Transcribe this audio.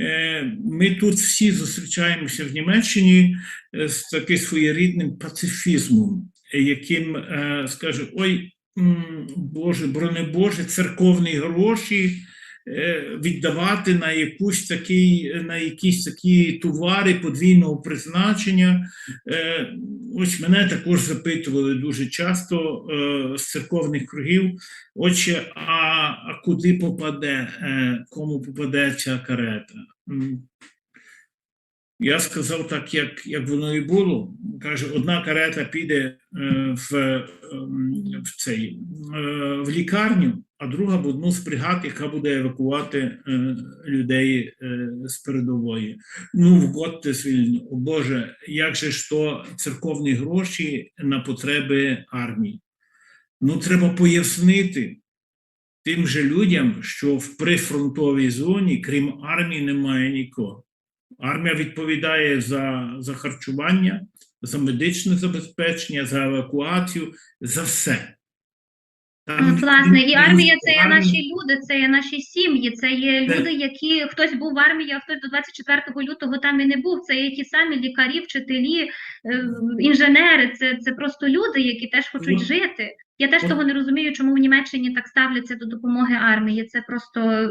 Е, Ми тут всі зустрічаємося в Німеччині е, з таким своєрідним пацифізмом, яким е, скаже: ой, Боже, броне Боже, церковні гроші віддавати на якусь такий, на якісь такі товари подвійного призначення. Ось мене також запитували дуже часто з церковних кругів. Отже, а, а куди попаде, е, кому попаде ця карета? Я сказав так, як, як воно і було. Каже, одна карета піде е, в, ем, в, цей, е, в лікарню, а друга в одну з яка буде евакувати е, людей е, з передової. Ну, вгодьте звільно, о Боже, як же ж то церковні гроші на потреби армії? Ну, треба пояснити тим же людям, що в прифронтовій зоні, крім армії, немає нікого. Армія відповідає за, за харчування, за медичне забезпечення, за евакуацію, за все. Там От, власне, і армія це є наші люди, це є наші сім'ї, це є люди, які хтось був в армії, а хтось до 24 лютого там і не був. Це є ті самі лікарі, вчителі, е, інженери. Це, це просто люди, які теж хочуть Ну, жити. Я теж того не розумію, чому в Німеччині так ставляться до допомоги армії. Це просто